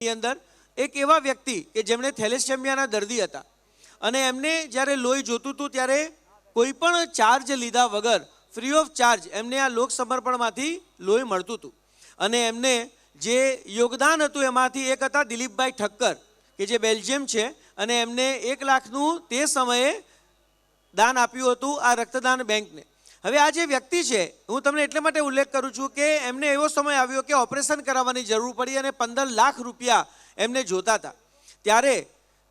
ની અંદર એક એવા વ્યક્તિ કે જેમણે થેલેસેમિયાના દર્દી હતા. અને એમને જ્યારે લોહી જોતું હતું ત્યારે કોઈ પણ ચાર્જ લીધા વગર ફ્રી ઓફ ચાર્જ એમને આ લોક સમર્પણમાંથી લોહી મળતું હતું. અને એમને જે યોગદાન હતું એમાંથી એક હતા દિલીપભાઈ ઠક્કર, કે જે બેલ્જિયમ છે. અને એમને એક લાખનું તે સમયે દાન આપ્યું હતું આ રક્તદાન બેંકને. હવે આ જે વ્યક્તિ છે, હું તમને એટલે માટે ઉલ્લેખ કરું છું કે એમને એવો સમય આવ્યો કે ઓપરેશન કરાવવાની જરૂર પડી અને પંદર લાખ રૂપિયા એમને જોતા હતા. ત્યારે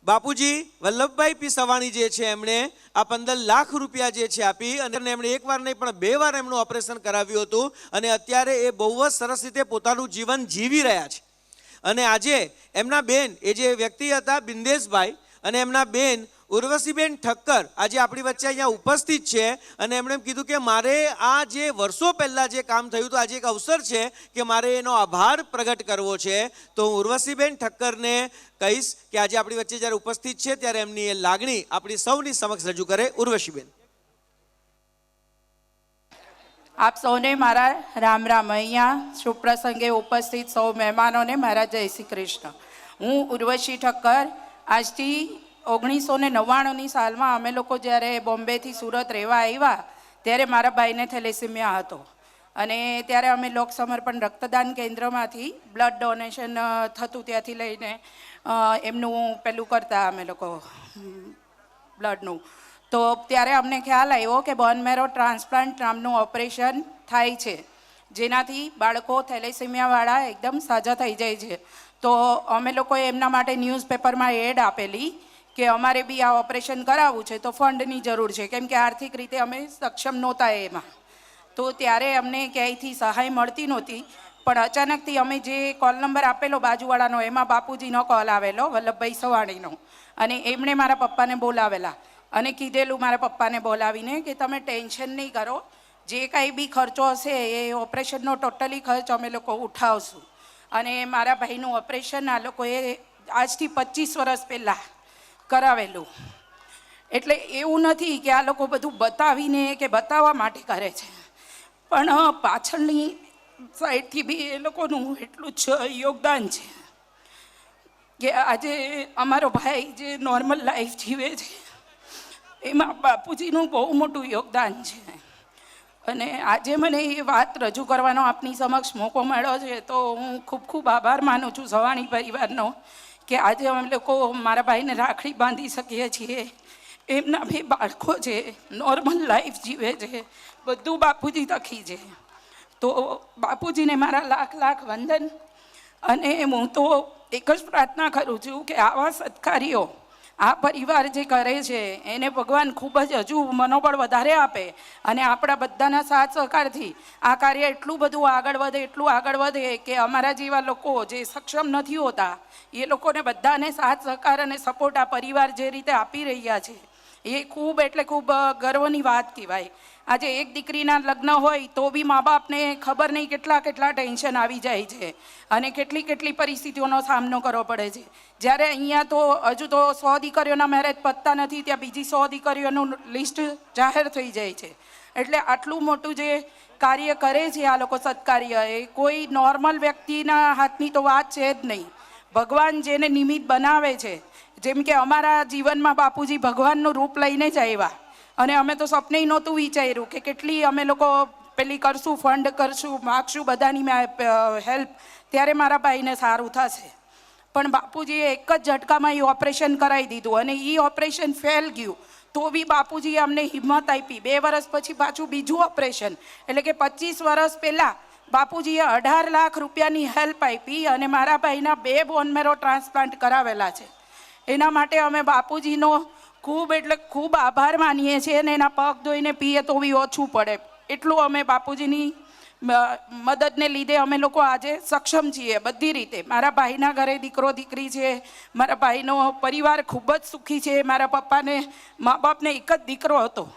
બાપુજી વલ્લભભાઈ પી સવાણી જે છે, એમણે આ પંદર લાખ રૂપિયા જે છે આપી અને એમણે એક વાર નહીં, પણ બે વાર એમનું ઓપરેશન કરાવ્યું હતું અને અત્યારે એ બહુ જ સરસ રીતે પોતાનું જીવન જીવી રહ્યા છે. અને આજે એમના બેન, એ જે વ્યક્તિ હતા બિંદેશભાઈ અને એમના બેન ઉર્વશીબેન ઠક્કર આજે આપણી વચ્ચે અહીંયા ઉપસ્થિત છે અને એમણે એમ કીધું કે મારે આ જે વર્ષો પહેલાં જે કામ થયું હતું, આજે એક અવસર છે કે મારે એનો આભાર પ્રગટ કરવો છે. તો હું ઉર્વશીબેન ઠક્કરને કહીશ કે આજે આપણી વચ્ચે જ્યારે ઉપસ્થિત છે ત્યારે એમની એ લાગણી આપણી સૌની સમક્ષ રજૂ કરે ઉર્વશીબેન. આપ સૌને મારા રામ રામ. અહીંયા શુભ પ્રસંગે ઉપસ્થિત સૌ મહેમાનોને મારા જય શ્રી કૃષ્ણ. હું ઉર્વશી ઠક્કર આજથી ઓગણીસો ને નવ્વાણુંની સાલમાં અમે લોકો જ્યારે બોમ્બેથી સુરત રહેવા આવ્યા, ત્યારે મારા ભાઈને થેલેસીમિયા હતો. અને ત્યારે અમે લોક સમર્પણ રક્તદાન કેન્દ્રમાંથી બ્લડ ડોનેશન થતું ત્યાંથી લઈને એમનું પેલું કરતા અમે લોકો બ્લડનું. તો ત્યારે અમને ખ્યાલ આવ્યો કે બોન મેરો ટ્રાન્સપ્લાન્ટ નામનું ઓપરેશન થાય છે. જેનાથી બાળકો થેલેસીમિયાવાળા એકદમ સાજા થઈ જાય છે. તો અમે લોકોએ એમના માટે ન્યૂઝપેપરમાં એડ આપેલી કે અમારે બી આ ઓપરેશન કરાવવું છે, તો ફંડની જરૂર છે. કેમ કે આર્થિક રીતે અમે સક્ષમ નહોતા એમાં. તો ત્યારે અમને ક્યાંયથી સહાય મળતી નહોતી. પણ અચાનકથી અમે જે કોલ નંબર આપેલો બાજુવાળાનો, એમાં બાપુજીનો કોલ આવેલો, વલ્લભભાઈ સવાણીનો. અને એમણે મારા પપ્પાને બોલાવેલા. અને કીધેલું મારા પપ્પાને બોલાવીને કે તમે ટેન્શન નહીં કરો. જે કાંઈ બી ખર્ચો હશે એ ઓપરેશનનો ટોટલી ખર્ચ અમે લોકો ઉઠાવશું. અને મારા ભાઈનું ઓપરેશન આ લોકોએ આજથી પચીસ વર્ષ પહેલાં કરાવેલું. એટલે એવું નથી કે આ લોકો બધું બતાવીને કે બતાવવા માટે કરે છે. પણ પાછળની સાઈડથી બી એ લોકોનું એટલું જ યોગદાન છે કે આજે અમારો ભાઈ જે નોર્મલ લાઈફ જીવે છે, એમાં બાપુજીનું બહુ મોટું યોગદાન છે. અને આજે મને એ વાત રજૂ કરવાનો આપની સમક્ષ મોકો મળ્યો છે, તો હું ખૂબ ખૂબ આભાર માનું છું સવાણી પરિવારનો કે આજે અમે લોકો મારા ભાઈને રાખડી બાંધી શકીએ છીએ. એમના બે બાળકો છે નોર્મલ લાઈફ જીવે છે, બધું બાપુજી તખી છે. તો બાપુજીને મારા લાખ લાખ વંદન. અને હું તો એક જ પ્રાર્થના કરું છું કે આવા સત્કાર્યો આ પરિવાર જે કરે છે. એને ભગવાન ખૂબ જ હજુ મનોબળ વધારે આપે અને આપણા બધાના સાથ સહકારથી આ કાર્ય એટલું બધું આગળ વધે, એટલું આગળ વધે કે અમારા જેવા લોકો જે સક્ષમ નથી હોતા, એ લોકોને બધાને સાથ સહકાર અને સપોર્ટ આ પરિવાર જે રીતે આપી રહ્યા છે. એ ખૂબ એટલે ખૂબ ગર્વની વાત કહેવાય. આજે એક દીકરીના લગ્ન હોય તો બી મા બાપને ખબર નહીં કેટલા કેટલા ટેન્શન આવી જાય છે અને કેટલી કેટલી પરિસ્થિતિઓનો સામનો કરવો પડે છે. જ્યારે અહીંયા તો હજુ તો સો દીકરીઓના મેરેજ પતતા નથી, ત્યાં બીજી સો દીકરીઓનું લિસ્ટ જાહેર થઈ જાય છે. એટલે આટલું મોટું જે કાર્ય કરે છે આ લોકો સત્કાર્ય, એ કોઈ નોર્મલ વ્યક્તિના હાથની તો વાત છે જ નહીં. ભગવાન જેને નિમિત્ત બનાવે છે. જેમ કે અમારા જીવનમાં બાપુજી ભગવાનનું રૂપ લઈને જ આવ્યા. અને અમે તો સપને નહોતું વિચાર્યું કે કેટલી અમે લોકો પેલી કરશું, ફંડ કરશું, માગશું, બધાની હેલ્પ. ત્યારે મારા ભાઈને સારું થશે. પણ બાપુજીએ એક જ ઝટકામાં એ ઓપરેશન કરાવી દીધું અને એ ઓપરેશન ફેલ ગયું. તો બી બાપુજીએ અમને હિંમત આપી. બે વર્ષ પછી પાછું બીજું ઓપરેશન. એટલે કે પચીસ વર્ષ પહેલાં બાપુજીએ અઢાર લાખ રૂપિયાની હેલ્પ આપી અને મારા ભાઈના બે બોનમેરો ટ્રાન્સપ્લાન્ટ કરાવેલા છે. એના માટે અમે બાપુજીનો ખૂબ એટલે ખૂબ આભાર માનીએ છીએ અને એના પગ ધોઈને પીએ તો બી ઓછું પડે. એટલું અમે બાપુજીની મદદને લીધે અમે લોકો આજે સક્ષમ છીએ બધી રીતે. મારા ભાઈના ઘરે દીકરો દીકરી છે, મારા ભાઈનો પરિવાર ખૂબ જ સુખી છે. મારા પપ્પાને, મા બાપને એક જ દીકરો હતો.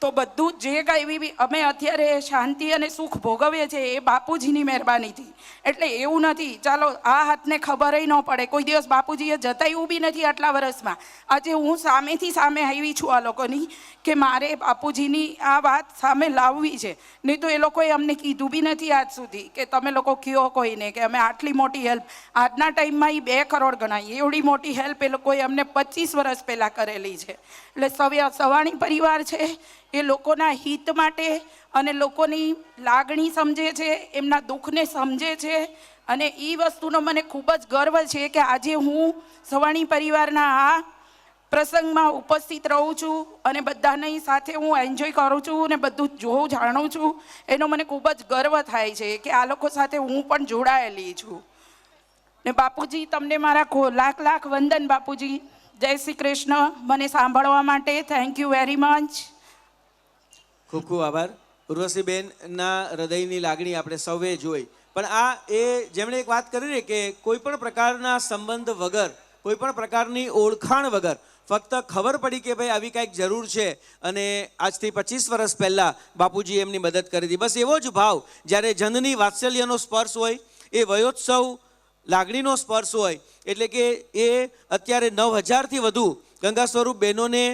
તો બધું જ કાંઈ બી અમે અત્યારે શાંતિ અને સુખ ભોગવીએ છીએ એ બાપુજીની મહેરબાનીથી એટલે એવું નથી. ચાલો, આ હાથને ખબર ન પડે. કોઈ દિવસ બાપુજીએ જતાયું ઊભી નથી આટલા વર્ષમાં આજે હું સામેથી સામે આવી છું આ લોકોની કે મારે બાપુજીની આ વાત સામે લાવવી છે. નહીં તો એ લોકોએ અમને કીધું બી નથી આજ સુધી કે તમે લોકો કયો કોઈને કે અમે આટલી મોટી હેલ્પ. આજના ટાઈમમાં એ બે કરોડ ગણાય. એવડી મોટી હેલ્પ એ લોકોએ અમને પચીસ વર્ષ પહેલાં કરેલી છે. એટલે સવ્યા સવાણી પરિવાર છે એ લોકોના હિત માટે અને લોકોની લાગણી સમજે છે, એમના દુઃખને સમજે છે અને એ વસ્તુનો મને ખૂબ જ ગર્વ છે કે આજે હું સવાણી પરિવારના આ પ્રસંગમાં ઉપસ્થિત રહું છું અને બધાની સાથે હું એન્જોય કરું છું અને બધું જોઉં, જાણું છું. એનો મને ખૂબ જ ગર્વ થાય છે કે આ લોકો સાથે હું પણ જોડાયેલી છું. ને બાપુજી, તમને મારા લાખ લાખ વંદન બાપુજી. જય શ્રી કૃષ્ણ. મને સાંભળવા માટે થેન્ક યુ વેરી મચ ખૂબ ખૂબ આભાર. ઉર્વશીબેનના હૃદયની લાગણી આપણે સૌએ જોઈ. પણ આ એ જેમણે એક વાત કરી ને કે કોઈ પણ પ્રકારના સંબંધ વગર, કોઈ પણ પ્રકારની ઓળખાણ વગર ફક્ત ખબર પડી કે ભાઈ આવી કાંઈક જરૂર છે અને આજથી પચીસ વર્ષ પહેલાં બાપુજી એમની મદદ કરી હતી. બસ એવો જ ભાવ જ્યારે જનની વાત્સલ્યનો સ્પર્શ હોય, એ વયોત્સવ લાગણીનો સ્પર્શ હોય, એટલે કે એ અત્યારે નવ હજારથી વધુ ગંગા સ્વરૂપ બહેનોને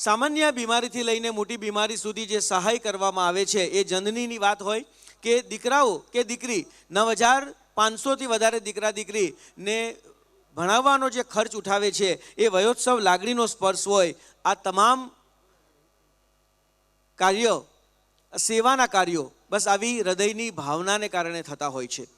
સામાન્ય બીમારીથી લઈને મોટી બીમારી સુધી જે સહાય કરવામાં આવે છે, એ જનનીની વાત હોય કે દીકરાઓ કે દીકરી, નવ હજાર પાંચસોથી વધારે દીકરા દીકરીને ભણાવવાનો જે ખર્ચ ઉઠાવે છે, એ વયોત્સવ લાગણીનો સ્પર્શ હોય, આ તમામ કાર્ય, સેવાના કાર્યો બસ આવી હૃદયની ભાવનાને કારણે થતા હોય છે.